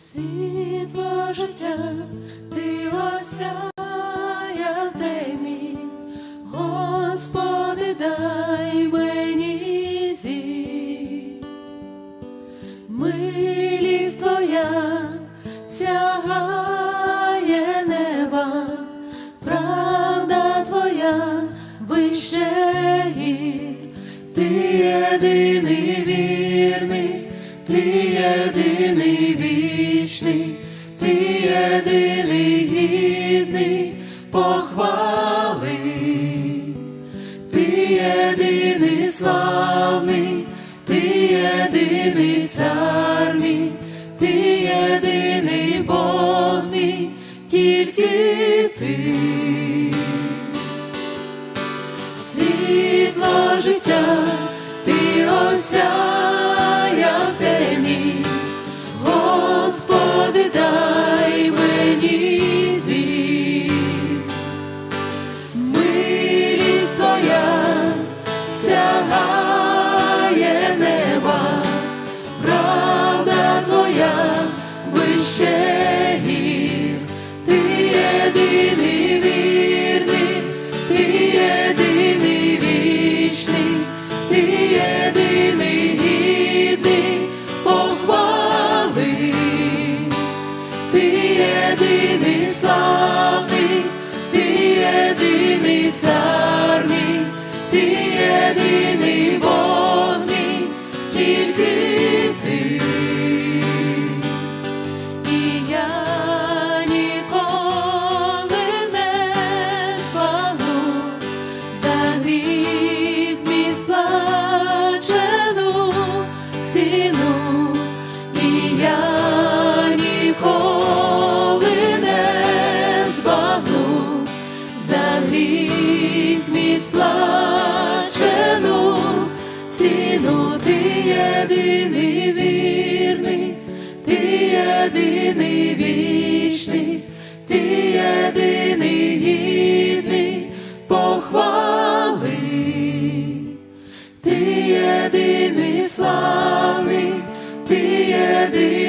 Світло життя, ти осяяв темі, Господи, дай мені зір. Милість Твоя сягає неба, правда Твоя вище гір, ти єдиний ти єдиний вічний, ти єдиний гідний похвали. Ти єдиний славний, ти єдиний цар ти єдиний Бог мій, тільки ти. Світло життя, ти осяяв Господи, дай мені зір. Милість Твоя сягає єдиний славний, ціну, ти єдиний вірний, ти єдиний вічний, ти єдиний гідний похвали. Ти єдиний славний, ти єдиний